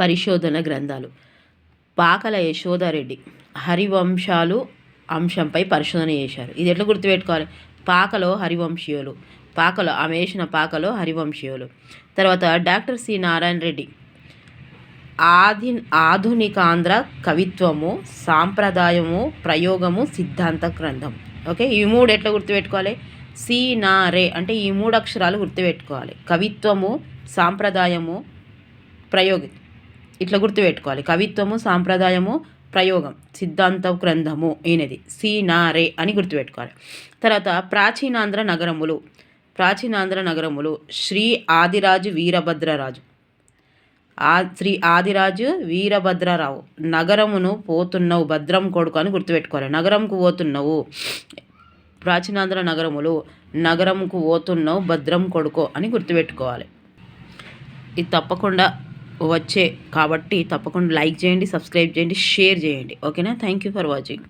పరిశోధన గ్రంథాలు. పాకల యశోదారెడ్డి హరివంశాలు అంశంపై పరిశోధన చేశారు. ఇది ఎట్లా గుర్తుపెట్టుకోవాలి? పాకలో హరివంశీయులు పాకలో ఆమె వేసిన పాకలో హరివంశీయులు. తర్వాత డాక్టర్ సి నారాయణ రెడ్డి ఆధి ఆధునికాంధ్ర కవిత్వము సాంప్రదాయము ప్రయోగము సిద్ధాంత గ్రంథం. ఓకే? ఈ మూడు ఎట్లా గుర్తుపెట్టుకోవాలి? సి నా రే అంటే ఈ మూడు అక్షరాలు గుర్తుపెట్టుకోవాలి. కవిత్వము సాంప్రదాయము ప్రయోగం ఇట్లా గుర్తుపెట్టుకోవాలి. కవిత్వము సాంప్రదాయము ప్రయోగం సిద్ధాంత గ్రంథము ఈయనది. సి నా రే అని గుర్తుపెట్టుకోవాలి. తర్వాత ప్రాచీనాంధ్ర నగరములు. ప్రాచీనాంధ్ర నగరములు శ్రీ ఆదిరాజు వీరభద్రరాజు. ఆ శ్రీ ఆదిరాజు వీరభద్రరావు నగరమును పోతున్నావు భద్రం కొడుకు అని గుర్తుపెట్టుకోవాలి. నగరంకు పోతున్నావు. ప్రాచీనాంధ్ర నగరములు నగరంకు పోతున్నావు భద్రం కొడుకు అని గుర్తుపెట్టుకోవాలి. ఇది తప్పకుండా వచ్చే. కాబట్టి తప్పకుండా లైక్ చేయండి సబ్స్క్రైబ్ చేయండి షేర్ చేయండి. ఓకేనా? Thank you for watching.